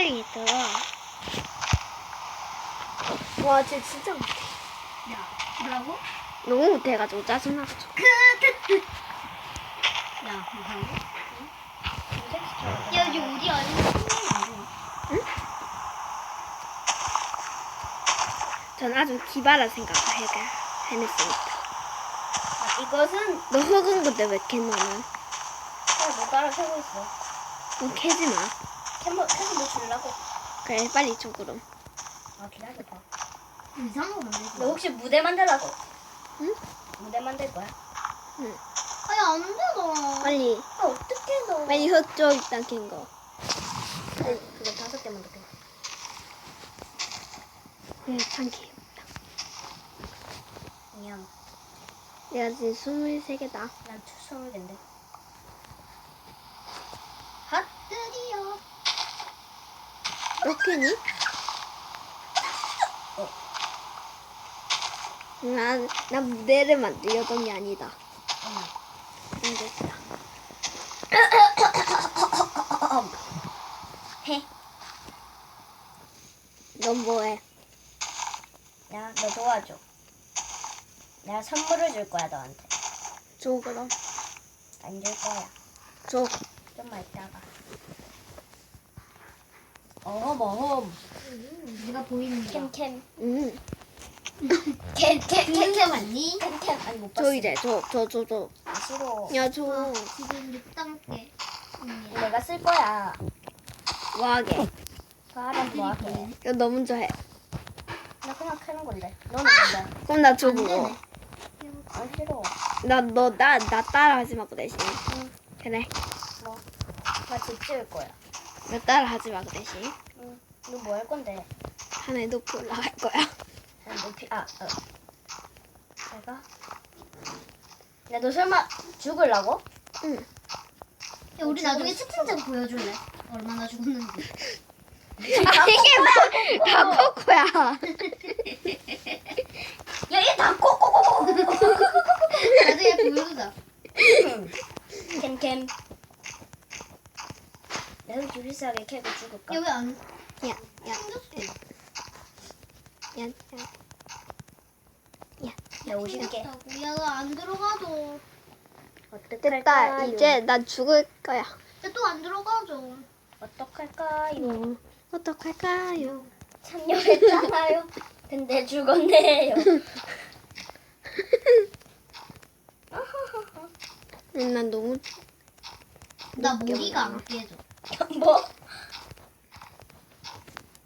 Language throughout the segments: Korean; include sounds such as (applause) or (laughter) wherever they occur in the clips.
빨리 들어와. 와, 쟤 진짜 못해. 야, 뭐라고? 너무 못해가지고 짜증나가지고. (laughs) 야, 뭐라고? 야, 여기 우리 아니야? 전 아주 기발한 생각을 해가 해냈습니다. 아, 이것은 너 흑은 건데 왜 많아? 그냥 못 따라 세고 있어. 너 캐지 마. 캠버 캠버 뭐 주려고? 그래, 빨리 줘, 그럼. 아 기다려봐. 이상한 거 만들지 너 혹시 무대 만들라고? 응? 무대 만들 거야? 아니, 안 돼, 너. 빨리, 아 어떻게 너? 빨리 흑 줘, 일단 캔 거. 그거 다섯 개 만들게. 네, 참 귀엽다. 그냥 내가 지금 23개다. 난 스물 개인데. 핫 드디어. 너 캐니? 어. 난, 난 무대를 만들려던 게 아니다. 안 됐다. 해. 넌 뭐해? 야, 너 도와줘. 내가 선물을 줄 거야 너한테. 줘, 그럼. 안 줄 거야. 줘. 좀만 있다가. 어험 어험. 네가 보이는 게. 캠캠. 응. 캠캠 게 맞니? 캠캠. 아니 못 봤어. 줘, 이제. 줘, 줘, 줘, 줘. 아, 싫어. 야, 줘. 어, 지금 6단계. 내가 쓸 거야. 뭐하게? 가라 뭐 할게. 이거 너 먼저 해. 나 그냥 캐는 건데. 너는 뭔데? 그럼 나 줘, 안. 되네. 아 싫어. 나, 너, 나, 나 따라 하지 마, 그 대신. 응. 그래. 뭐? 나집 지을 거야. 나 따라 하지 마, 그 대신. 응. 너뭐할 건데? 하늘 높이 올라갈 거야. 난 높이 아 어. 내가? 야너 설마 죽을라고? 응. 야, 우리 나중에 채팅창 보여줄래? 얼마나 죽었는지. 이게 다, 다 코코야. 야 얘다 꼬꼬꼬꼬. 나중에 보여주자. 캠캠. 내가 주비싸게 캐고 죽을까? 야, 왜 안. 야, 야, 생겼어. 야, 야. 야 50개. 야, 나안 들어가죠. 됐다. 이제 나 죽을 거야. 야, 또안 들어가죠. 어떡할까요? 음, 어떡할까요? 참여했잖아요. (laughs) 근데 죽었네요. 음, 난 너무 나 머리가 안 깨져. 뭐?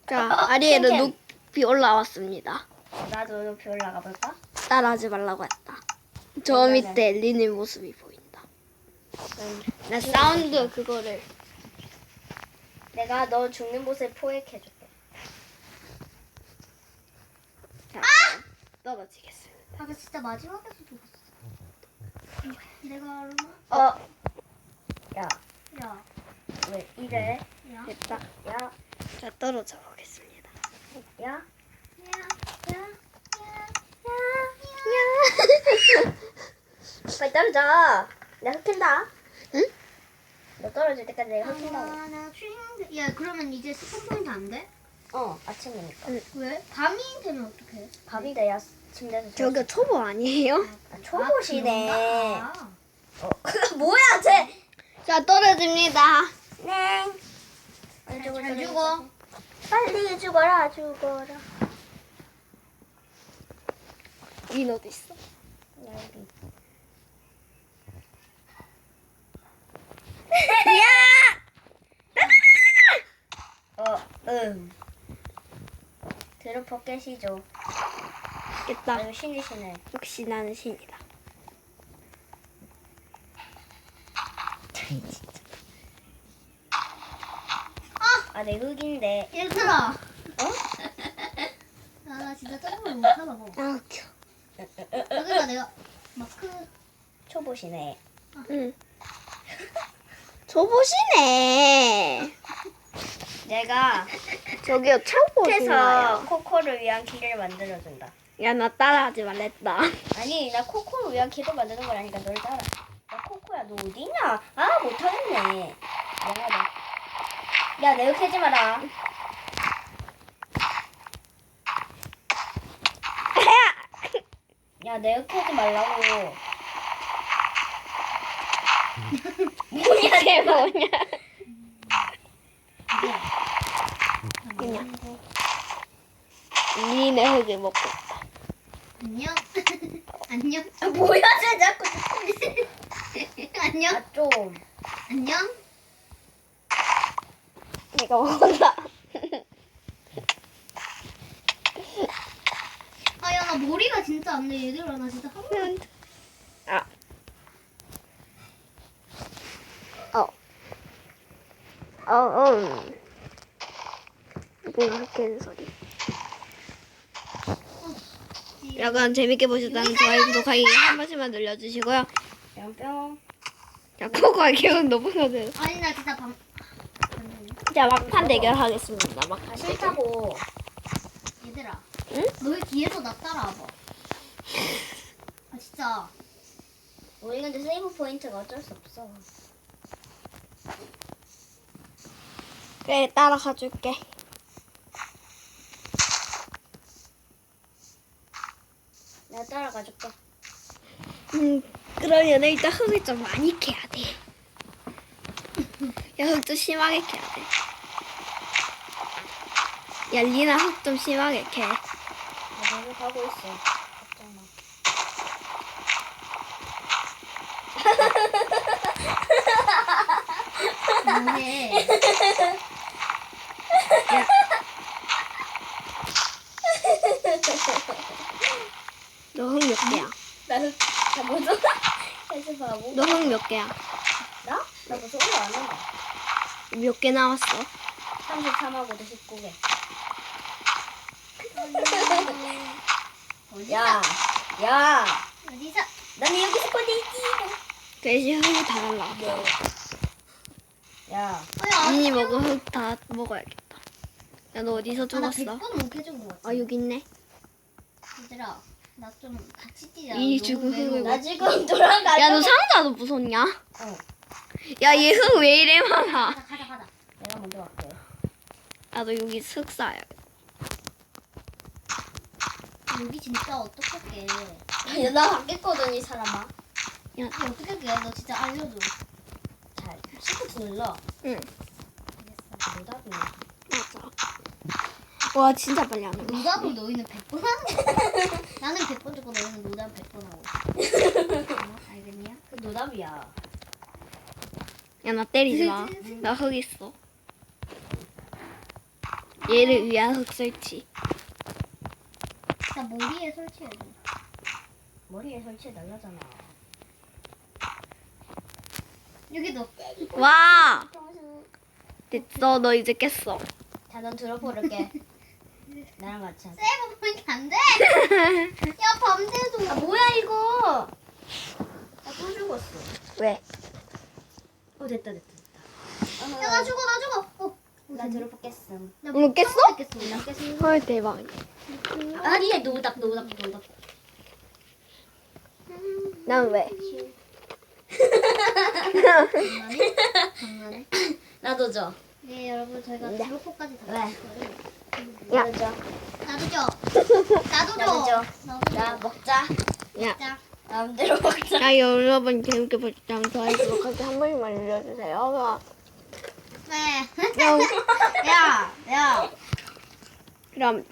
자 어, 아리에르 캔캔. 높이 올라왔습니다. 나도 높이 올라가 볼까? 따라하지 말라고 했다. 저 미안해. 밑에 리는 모습이 보인다. 응. 나 사운드 그거를 내가 너 죽는 곳을 포획해줄게. 자, 떨어지겠습니다. 아, 나 진짜 마지막에서 죽었어. 내가 얼마? 어. 야, 야, 왜 이래? 야, 됐다. 야, 자 떨어져 보겠습니다. 야. 야, 야, 야, 빨리 떨어져. 내가 흑힌다. 응? 너 떨어질 때까지 내가 흑힌다고. 하나 쉰- 야, 그러면 이제 스폰 포인트 안 돼? 어, 아침이니까. 왜? 밤이 되면 어떡해? 밥이 돼야 침대에서 자. 저기 초보 아니에요? 아, 초보시네. 아, 그런가? 어, (laughs) 뭐야, 쟤? 자 떨어집니다. 네. 잘, 때까지 죽어. 빨리 죽어라, 죽어라. 린 어디 있어? (laughs) 야, 여기. 어, 응. 드롭퍼 깨시죠. 됐다. 신이시네. 역시 나는 신이다. 아, 내 흑인데. 얘들아. 어? (laughs) 아, 나 진짜 점프를 못하나 봐. 아 웃겨. 그러니까 내가 마크 초보시네. 응. (laughs) 초보시네. (laughs) 내가 저기요 초보시나요? 해서 코코를 위한 길을 만들어준다. 야 나 따라하지 말랬다. 아니, 나 코코를 위한 길을 만드는 거라니까 널 따라. 야, 코코야, 너 어디 있냐? 아, 못하겠네. 미안하다. 야, 내 욕하지 마라. (laughs) 야, 내 욕하지 말라고. 뭐야 쟤 뭐냐? (laughs) 그냥. 니네 흙을 먹고 있다. 안녕. (laughs) 안녕. 아, 뭐야, 쟤 자꾸. 안녕. 아, 좀. 안녕. 내가 먹었다. 아, 야, 나 머리가 진짜 안 돼. 얘들아, 나 진짜 한 번. 아. 어. 어, 어. 뭔가 깨는 소리. 여러분 재밌게 보셨다면 좋아요, 구독하기 한 번씩만 눌러주시고요. 뿅뿅. 자, 코코아 기운 높아서는. 아니, 나 진짜 방. 자, 막판 대결 하겠습니다. 막판 대결. 싫다고. 얘들아. 응? 너희 뒤에서 나 따라와봐. 아, 진짜. 우리 근데 세이브 포인트가 어쩔 수 없어. 그래, 따라가 줄게. 내가 따라가 줄게. 음, 그러면 일단 흙을 좀 많이 캐야 돼. 야, 흙 좀 심하게 캐야 돼. 야, 리나 흙좀 심하게 캐. 나 너무 가고 있어. 걱정 마. 뭐해. 너흙몇 개야? 나는 나 뭐죠? 해지 바보. 너흙몇 개야? 나? 나 벌써 올라왔는데. 몇개 남았어? 33하고도 19개. 어디서? 야, 야, 어디서? 나는 여기서 꺼내지. 돼지 흙이 다 날라갔어. 야, 어, 야, 언니. 먹은 흙 다 먹어야겠다. 야, 너 어디서 아, 나 죽었어? 100번 못 해준 것 같아. 아, 여기 있네. 얘들아, 나 좀 같이 뛰자. 이 너무 죽은 외로워. 흙을 나 지금 (laughs) 돌아가. 야, 너 상자 도 무섭냐? 어, 야, 얘 흙 왜 이래 많아? 가자, 가자, 가자. 내가 먼저 갈게. 나도 여기 흙 쌓아야 여기 진짜 어떡할게. 야, 나 바뀌었거든 이 사람아. 이거 어떻게 할게? 너 진짜 알려줘. 잘, 시프트 눌러. 응. 알겠어. 노답이네. 맞아. 와, 진짜 빨리 하는 거. 노답을 너희는 100번 하는 거야. (laughs) 나는 100번 듣고 너희는 노답 100번 하고. 어, 알겠냐? 그 노답이야. 야, 나 때리지 마. (laughs) 나 흙 있어. 얘를 위한 흙 설치. 나 머리에 설치해줘. 머리에 설치해 달라잖아. 여기도. 와! 됐어, 너 이제 깼어. 자, 넌 들어보를게. (laughs) 나랑 같이 하자. 세이브 포인트 안 돼? (laughs) 야, 밤새도. 아, 뭐야 이거? 나 또 죽었어. 왜? 어, 됐다, 됐다, 됐다. 야, 나 죽어, 나 죽어. 어. 나 들어보겠음. 나뭐 깼어? 깼어. 나 깼음. 헐, 대박. 아니, 노답, 노답, 노답. 난 왜? 장난해? 나도 줘. 네, 여러분, 저희가 네. 드롭포까지 다 왜? 야. 나도 줘. 나도 줘. 나도 줘. 나도 줘. 나도 나 먹자. 야. 자, 마음대로 먹자. 자, 여러분 재밌게 보셨다면 좋아요, 구독하기 한 번씩만 눌러주세요. 네. 그럼, (laughs) 야, 야. 그럼